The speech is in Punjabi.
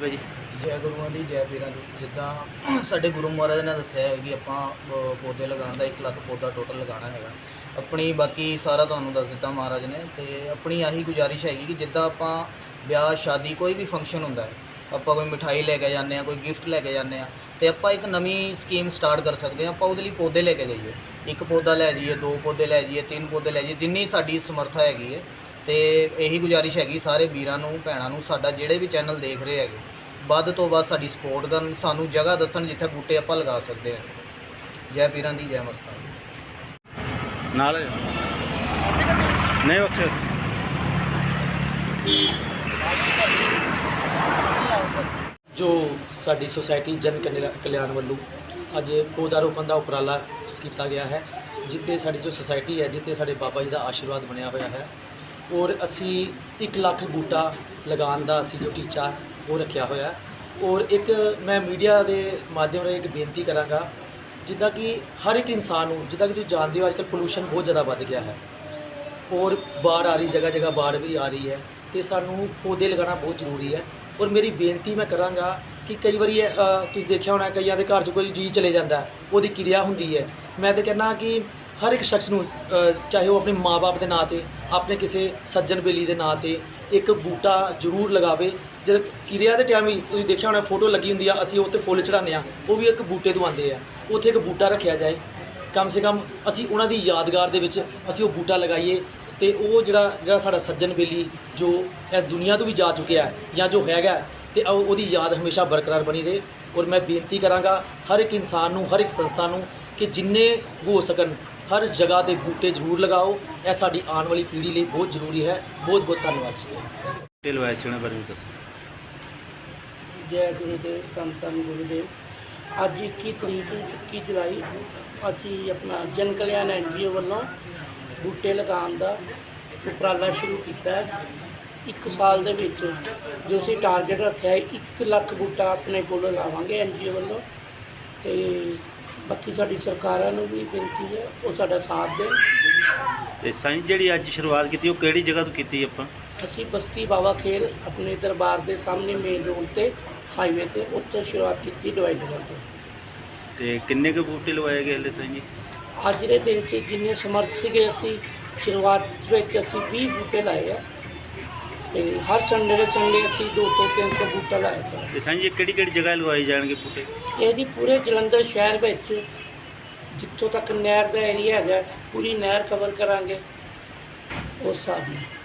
ਭਾਜੀ। ਜੈ ਗੁਰੂਆਂ ਜੈ ਪੀਰਾਂ ਦੀ। ਜਿੱਦਾਂ ਸਾਡੇ ਗੁਰੂ ਮਹਾਰਾਜ ਨੇ ਦੱਸਿਆ ਹੈ ਕਿ ਆਪਾਂ ਪੌਦੇ ਲਗਾਉਣ ਦਾ 1 ਲੱਖ ਪੌਦਾ ਟੋਟਲ ਲਗਾਉਣਾ ਹੈਗਾ। ਆਪਣੀ ਬਾਕੀ ਸਾਰਾ ਤੁਹਾਨੂੰ ਦੱਸ ਦਿੱਤਾ ਮਹਾਰਾਜ ਨੇ ਤੇ ਆਪਣੀ ਆਹੀ ਗੁਜ਼ਾਰਿਸ਼ ਹੈਗੀ ਕਿ ਜਿੱਦਾਂ ਆਪਾਂ ਵਿਆਹ, ਸ਼ਾਦੀ ਕੋਈ ਵੀ ਫੰਕਸ਼ਨ ਹੁੰਦਾ ਹੈ, ਆਪਾਂ ਕੋਈ ਮਿਠਾਈ ਲੈ ਕੇ ਜਾਂਦੇ ਆ ਕੋਈ ਗਿਫਟ ਲੈ ਕੇ ਜਾਂਦੇ ਆ ਤੇ ਆਪਾਂ ਇੱਕ ਨਵੀਂ ਸਕੀਮ ਸਟਾਰਟ ਕਰ ਸਕਦੇ ਆ ਆਪਾਂ ਉਹਦੇ ਲਈ ਪੌਦੇ ਲੈ ਕੇ ਜਾਈਏ। ਇੱਕ ਪੌਦਾ ਲੈ ਜਾਈਏ, ਦੋ ਪੌਦੇ ਲੈ ਜਾਈਏ, ਤਿੰਨ ਪੌਦੇ ਲੈ ਜਾਈਏ, ਜਿੰਨੀ ਸਾਡੀ ਸਮਰੱਥਾ ਹੈਗੀ ਹੈ, ਤੇ ਇਹੀ ਗੁਜ਼ਾਰਿਸ਼ ਹੈਗੀ ਸਾਰੇ ਵੀਰਾਂ ਨੂੰ, ਭੈਣਾਂ ਨੂੰ, ਸਾਡਾ ਜਿਹੜੇ ਵੀ ਚੈਨਲ ਦੇਖ ਰਹੇ ਹੈਗੇ, ਵੱਧ ਤੋਂ ਵੱਧ ਸਾਡੀ ਸਪੋਰਟ ਕਰਨ, ਸਾਨੂੰ ਜਗ੍ਹਾ ਦੱਸਣ ਜਿੱਥੇ ਬੂਟੇ ਆਪਾਂ ਲਗਾ ਸਕਦੇ ਹਾਂ। ਜੈ ਪੀਰਾਂ ਦੀ ਜੈ ਮਸਤਾਂ। ਨਾਲ ਨਹੀਂ ਉੱਥੇ। ਜੋ ਸਾਡੀ ਸੁਸਾਇਟੀ ਜਨ ਕਲਿਆ- ਕਲਿਆਣ ਵੱਲੋਂ ਅੱਜ ਪੌਦਾ ਰੋਪਣ ਦਾ ਉਪਰਾਲਾ ਕੀਤਾ ਗਿਆ ਹੈ ਜਿੱਤੇ ਸਾਡੀ ਜੋ ਸੁਸਾਇਟੀ ਹੈ ਜਿੱਤੇ ਸਾਡੇ ਬਾਬਾ ਜੀ ਦਾ ਆਸ਼ੀਰਵਾਦ ਬਣਿਆ ਹੋਇਆ ਹੈ, ਔਰ ਅਸੀਂ 1 ਲੱਖ ਬੂਟਾ ਲਗਾਉਣ ਦਾ ਅਸੀਂ ਜੋ ਟੀਚਾ ਉਹ ਰੱਖਿਆ ਹੋਇਆ ਔਰ ਇੱਕ ਮੈਂ ਮੀਡੀਆ ਦੇ ਮਾਧਿਅਮ ਰਾਹੀਂ ਇੱਕ ਬੇਨਤੀ ਕਰਾਂਗਾ ਜਿੱਦਾਂ ਕਿ ਹਰ ਇੱਕ ਇਨਸਾਨ ਨੂੰ, ਜਿੱਦਾਂ ਕਿ ਤੁਸੀਂ ਜਾਣਦੇ ਹੋ, ਅੱਜਕੱਲ੍ਹ ਪੋਲੂਸ਼ਨ ਬਹੁਤ ਜ਼ਿਆਦਾ ਵੱਧ ਗਿਆ ਹੈ। ਔਰ ਬਾੜ ਆ ਰਹੀ, ਜਗ੍ਹਾ ਜਗ੍ਹਾ ਬਾੜ ਵੀ ਆ ਰਹੀ ਹੈ ਤੇ ਸਾਨੂੰ ਪੌਦੇ ਲਗਾਉਣਾ ਬਹੁਤ ਜ਼ਰੂਰੀ ਹੈ। ਔਰ ਮੇਰੀ ਬੇਨਤੀ ਮੈਂ ਕਰਾਂਗਾ ਕਿ ਕਈ ਵਾਰੀ ਤੁਸੀਂ ਦੇਖਿਆ ਹੋਣਾ, ਕਈਆਂ ਦੇ ਘਰ 'ਚ ਕੋਈ ਜੀ ਚਲੇ ਜਾਂਦਾ, ਉਹਦੀ ਕਿਰਿਆ ਹੁੰਦੀ ਹੈ। ਮੈਂ ਤਾਂ ਕਹਿੰਦਾ ਕਿ ਹਰ ਇੱਕ ਸ਼ਖਸ ਨੂੰ ਅ, ਚਾਹੇ ਉਹ ਆਪਣੇ ਮਾਪੇ ਦੇ ਨਾਂ ਤੇ ਆਪਣੇ ਕਿਸੇ ਸੱਜਣ ਬੇਲੀ ਦੇ ਨਾਂ ਤੇ ਇੱਕ ਬੂਟਾ ਜ਼ਰੂਰ ਲਗਾਵੇ। ਜਦ ਕਿਰਿਆ ਦੇ ਟਾਈਮ ਵੀ ਤੁਸੀਂ ਦੇਖਿਆ ਹੋਣਾ ਫੋਟੋ ਲੱਗੀ ਹੁੰਦੀ ਆ ਅਸੀਂ ਉੱਤੇ ਫੁੱਲ ਚੜਾਉਂਦੇ ਆ ਉਹ ਵੀ ਇੱਕ ਬੂਟੇ ਤੋਂ ਆਉਂਦੇ ਆ। ਉੱਥੇ ਇੱਕ ਬੂਟਾ ਰੱਖਿਆ ਜਾਏ। ਕਮ ਸੇ ਕਮ ਅਸੀਂ ਉਹਨਾਂ ਦੀ ਯਾਦਗਾਰ ਦੇ ਵਿੱਚ ਅਸੀਂ ਉਹ ਬੂਟਾ ਲਗਾਈਏ ਤੇ ਉਹ ਜਿਹੜਾ ਜਿਹੜਾ ਸਾਡਾ ਸੱਜਣ ਬੇਲੀ ਜੋ ਇਸ ਦੁਨੀਆ ਤੋਂ ਵੀ ਜਾ ਚੁੱਕਿਆ ਹੈ ਜਾਂ ਜੋ ਹੈਗਾ ਹੈ, ਤੇ ਉਹ- ਉਹਦੀ ਯਾਦ ਹਮੇਸ਼ਾ ਬਰਕਰਾਰ ਬਣੀ ਰਹੇ। ਔਰ ਮੈਂ ਬੇਨਤੀ ਕਰਾਂਗਾ ਹਰ ਇੱਕ ਇਨਸਾਨ ਨੂੰ ਹਰ ਇੱਕ ਸੰਸਥਾ ਨੂੰ ਕਿ ਜਿੰਨੇ ਹੋ ਸਕਣ ਹਰ ਜਗ੍ਹਾ ਤੇ ਬੂਟੇ ਜ਼ਰੂਰ ਲਗਾਓ। ਇਹ ਸਾਡੀ ਆਉਣ ਵਾਲੀ ਪੀੜ੍ਹੀ ਲਈ ਬਹੁਤ ਜ਼ਰੂਰੀ ਹੈ। ਬਹੁਤ ਬਹੁਤ ਧੰਨਵਾਦ ਜੀ। ਤੇ ਲਵਾਇਆ ਸੀ ਉਹਨਾਂ ਬਾਰੇ ਵੀ ਦੱਸੋ। ਜੈ ਗੁਰੂਦੇਵ ਧੰਨ ਧੰਨ ਗੁਰੂਦੇਵ। ਅੱਜ 21 ਤਰੀਕ 21 ਜੁਲਾਈ ਅਸੀਂ ਆਪਣਾ ਜਨ ਕਲਿਆਣ ਐਨਜੀਓ ਵੱਲੋਂ ਬੂਟੇ ਲਗਾਉਣ ਦਾ ਉਪਰਾਲਾ ਸ਼ੁਰੂ ਕੀਤਾ ਹੈ। ਇੱਕ ਸਾਲ ਦੇ ਵਿੱਚ ਜੋ ਅਸੀਂ ਟਾਰਗੇਟ ਰੱਖਿਆ ਹੈ 1 ਲੱਖ ਬੂਟਾ ਆਪਣੇ ਕੋਲੋਂ ਲਾਵਾਂਗੇ ਐਨਜੀਓ ਵੱਲੋਂ। ਤੇ ਬਾਕੀ ਸਾਡੀ ਸਰਕਾਰਾਂ ਨੂੰ ਵੀ ਬੇਨਤੀ ਹੈ ਉਹ ਸਾਡਾ ਸਾਥ ਦੇਣ। ਤੇ ਸਾਈਂ ਜਿਹੜੀ ਅੱਜ ਸ਼ੁਰੂਆਤ ਕੀਤੀ ਉਹ ਕਿਹੜੀ ਜਗ੍ਹਾ ਤੋਂ ਕੀਤੀ ਆਪਾਂ? ਅਸੀਂ ਬਸਤੀ ਬਾਵਾ ਖੇਲ ਆਪਣੇ ਦਰਬਾਰ ਦੇ ਸਾਹਮਣੇ ਮੇਨ ਰੋਡ ਤੇ ਹਾਈਵੇ ਤੇ ਉੱਥੇ ਸ਼ੁਰੂਆਤ ਕੀਤੀ ਡਿਵਾਈਡਰ ਤੋਂ। ਤੇ ਕਿੰਨੇ ਕੁ ਬੂਟੇ ਲਵਾਏ ਗਏ ਹਲੇ ਸਾਈਂ ਜੀ? ਅੱਜ ਦੇ ਦਿਨ 'ਚ ਜਿੰਨੇ ਸਮਰਥ ਸੀਗੇ ਅਸੀਂ ਸ਼ੁਰੂਆਤ ਵਿੱਚ ਅਸੀਂ 20 ਬੂਟੇ ਲਾਏ ਆ। ਤੇ ਹਰ ਸੰਡੇ ਦੇ ਸੰਡੇ ਅਸੀਂ 200 300 ਬੂਟਾ ਲਾਇਆ ਤਾ ਤੇ ਜੀ ਕਿਹੜੀ ਕਿਹੜੀ ਜਗ੍ਹਾ ਲਵਾਏ ਜਾਣਗੇ ਬੂਟੇ? ਇਹ ਜੀ ਪੂਰੇ ਜਲੰਧਰ ਸ਼ਹਿਰ ਵਿੱਚ ਜਿੱਥੋਂ ਤੱਕ ਨਹਿਰ ਦਾ ਏਰੀਆ ਹੈਗਾ ਪੂਰੀ ਨਹਿਰ ਕਵਰ ਕਰਾਂਗੇ ਉਸ ਹਿਸਾਬ ਨਾਲ।